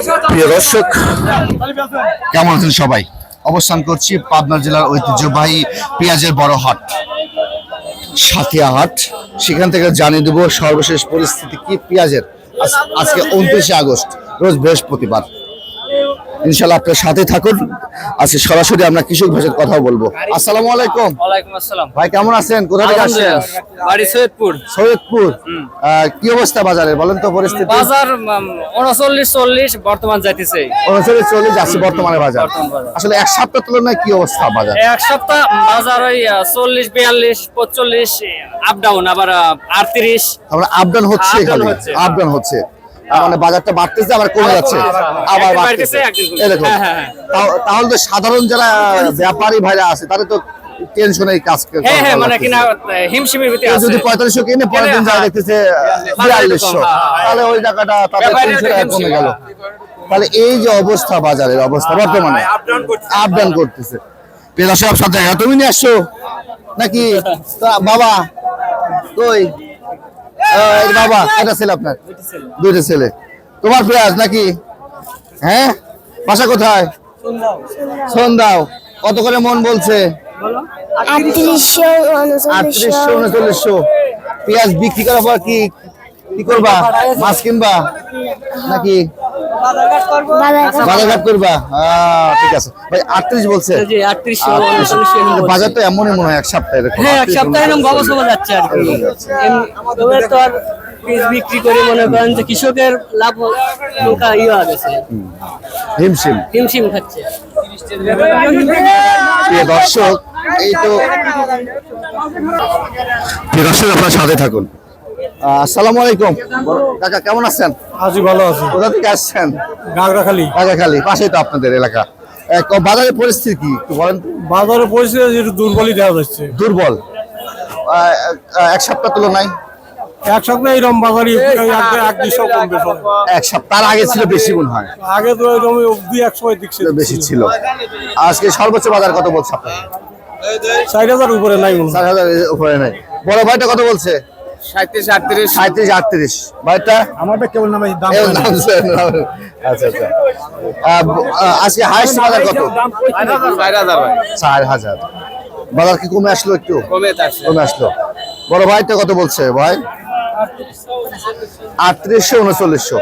প্রিয় দর্শক, কেমন আছেন সবাই? অবস্থান করছি পাবনা জেলার ঐতিহ্যবাহী পেঁয়াজের বড় হাট, সাথিয়া হাট। সেখান থেকে জানিয়ে দেবো সর্বশেষ পরিস্থিতি কি পেঁয়াজের। আজ- আজকে উনত্রিশে আগস্ট, রোজ বৃহস্পতিবার। ইনশাল্লাহ আপনার সাথে থাকুন। আজকে সরাসরি আমরা কৃষক ভাষার কথা বলব। আসসালামু আলাইকুম। ওয়ালাইকুম আসসালাম। ভাই কেমন আছেন? কোথা থেকে আসছেন? বাড়ি সৈয়দপুর। সৈয়দপুর। কি অবস্থা বাজারে? বলেন তো পরিস্থিতি। বাজার উনচল্লিশ চল্লিশ বর্তমান যাইতেছে। অনুসারে চলে যাচ্ছে বর্তমানে বাজার। আসলে এক সপ্তাহ তুলনায় কি অবস্থা বাজার? এক সপ্তাহ বাজার ওই চল্লিশ বিয়াল্লিশ পঁচল্লিশ আপ ডাউন আবার আটত্রিশ। আমরা আপডাউন হচ্ছে down হচ্ছে। মানে বাজারটা বাড়তেছে আবার কমে যাচ্ছে। আবার বাড়তেছে। এরকম হ্যাঁ, হ্যাঁ, হ্যাঁ। তাহলে তো সাধারণ যারা ব্যাপারী ভাইরা আছে তাদের তো টেনশনে কাজ করে হ্যাঁ হ্যাঁ মানে কিনা হিমশিমের ভিতরে আছে। যদি পঁয়তাল্লিশশো কিনে পরের দিন। দেখতেছে। তাহলে ওই টাকাটা তাদের কমে গেল। তাহলে এই যে অবস্থা বাজারের অবস্থা বর্তমানে আপ ডাউন করতেছে। পেলা সব সাথে তুমি নিয়ে আসছো? নাকি? তা বাবা কই? বাবা এটা ছেলে আপনার। দুইটা ছেলে। তোমার পেঁয়াজ নাকি? হ্যাঁ? বাসা কোথায়? সন্ধ্যাও। কত করে মন বলছে? আটত্রিশশো উনচল্লিশশো। পেঁয়াজ বিক্রি করার পর কি কি করবা? মাছ কিনবা? নাকি বাজারঘাট করবা। ঠিক আছে। ভাই আটত্রিশ বলছে। বাজার তো এমনই মনে হয় এক সপ্তাহ এরকম। হ্যাঁ এক সপ্তাহে এরকম গবা যাচ্ছে আর কি। তো আর বীজ বিক্রি করে মনে করেন যে কৃষকের লাভ নৌকা ইয়ে গেছে। হিমশিম। হিমশিম খাচ্ছে। প্রিয় দর্শক এই তো প্রিয় দর্শক আপনার সাথে থাকুন। আসসালামু আলাইকুম। কাকা কেমন আছেন? আছি ভালো আছি। কোথা থেকে আসছেন? গাগরাখালি রাজাখালী পাশেই তো আপনাদের এলাকা। বাজারের পরিস্থিতি কি একটু বলেন বাজারের পরিস্থিতি একটু দুর্বলই দেখা যাচ্ছে। দুর্বল। এক সপ্তাহ তুলনায়? এক সপ্তাহে বাজারই এক দুশো কমবে এক সপ্তাহ তার আগে ছিল বেশি গুণ হয়। আগে তো এরকম দুই একশো দিক ছিল। বেশি ছিল। আজকে সর্বোচ্চ বাজার কত বলছে চার হাজার উপরে নাই চার হাজার উপরে নাই। বড় ভাইটা কত বলছে? সাঁত্রিশ আটত্রিশ? সাঁত্রিশ আটত্রিশ। ভাইটা? আমারটা কেবল নামে দাম। আচ্ছা আচ্ছা। আজকে হাইস্ট বাজার কত? চার হাজার বাজার কি কমে আসলো একটু? কমে আসলো। বড় ভাইটা কত বলছে ভাই? আটত্রিশশো উনচল্লিশশো।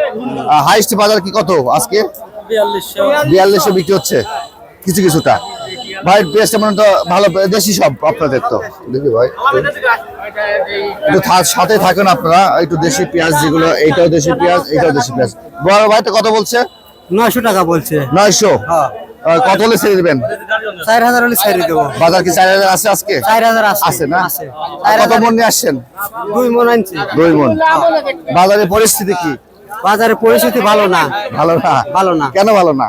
হাইস্ট বাজার কি কত আজকে? বিয়াল্লিশশো বিক্রি হচ্ছে কিছু কিছুটা। ভাই পেঁয়াজটা মনে তো ভালো দেশি সব আপনাদের তো। দেখি ভাই। একটু সাথে থাকেন আপনারা একটু দেশি পেঁয়াজ যেগুলো এইটাও দেশি পেঁয়াজ এইটাও দেশি পেঁয়াজ। বড় ভাইটা কত বলছে? নয়শো টাকা বলছে। নয়শো? কত হলে ছেড়ে দেবেন? চার হাজার হলে ছেড়ে দেবো। বাজার কি চার হাজার আছে আজকে? চার হাজার আছে। না? কত মন নিয়ে আসছেন? দুই মন আনছি। দুই মন। বাজারের পরিস্থিতি কি? বাজারের পরিস্থিতি ভালো না। ভালো না? ভালো না। কেন ভালো না?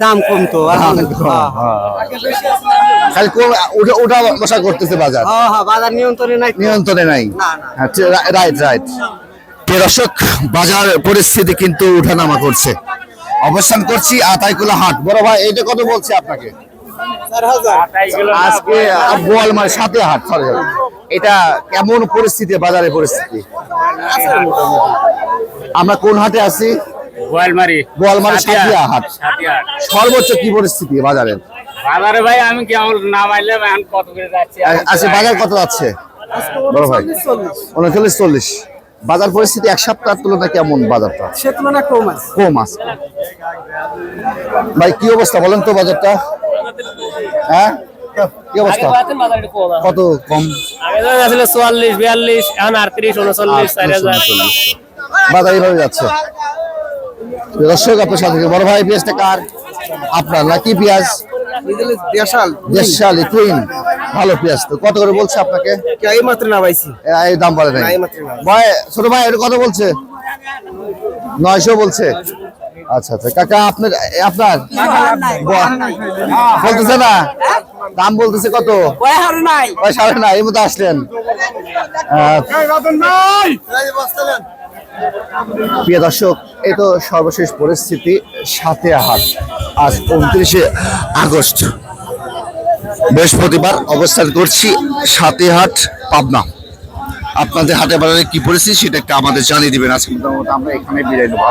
দাম কম তো হ্যাঁ, খালি কম- উঠা- উঠা বসা করতেছে বাজার? হ্যাঁ হ্যাঁ বাজার নিয়ন্ত্রণে নাই নিয়ন্ত্রণে নাই? হ্যাঁ, রাইট রাইট। দর্শক বাজার পরিস্থিতি কিন্তু উঠানামা করছে। অবস্থান করছি আতাইকুলা হাট। বড় ভাই এইটা কত বলছে আপনাকে? আজকে আহ, বোয়ালমার সাথে হাট সরি। এটা কেমন পরিস্থিতি বাজারের পরিস্থিতি? আমরা কোন হাটে আছি? গোয়ালমারি বোয়ালমার সাথিয়া হাট। সর্বোচ্চ কি পরিস্থিতি বাজারের? বাজারে ভাই আমি কেমন নাম আইলে এখন কত করে যাচ্ছে? আচ্ছা বাজার কত যাচ্ছে? বড় ভাই। উনচল্লিশ চল্লিশ। বাজার পরিস্থিতি এক সপ্তাহ তুলনায় কেমন বাজারটা? সে তুলনায় কম আছে। কম আছে। ভাই কি অবস্থা বলেন তো বাজারটা? হ্যাঁ? কি অবস্থা? কত কম? আগে চুয়াল্লিশ বিয়াল্লিশ এখন আটত্রিশ উনচল্লিশ চার হাজার। বাজার এইভাবে যাচ্ছে? দর্শক আপনার সাথে বড় ভাই পেঁয়াজটা কার? আপনার নাকি পেঁয়াজ দেশাল কুইন ভালো পেঁয়াজ তো। কত করে বলছে আপনাকে? এই মাত্র না পাইছি। এই দাম বলে নাই। নাই, মাত্র নাই। ভাই ছোট ভাই এটা কত বলছে? নয়শো বলছে। আচ্ছা আচ্ছা। কাকা আপনার আপনার? বলতেছে না? দাম বলতেছে কত? সাড়ে না এই মতো আসলেন। প্রিয় দর্শক এ তো সর্বশেষ পরিস্থিতি সাথে হাট আজ উনত্রিশে আগস্ট। বৃহস্পতিবার অবস্থান করছি সাথে হাট পাবনা। আপনাদের হাতে বাজারে কি পরিস্থিতি, সেটা একটু আমাদের জানিয়ে দিবেন। আজকে আমরা এখানে বিদায় নেব।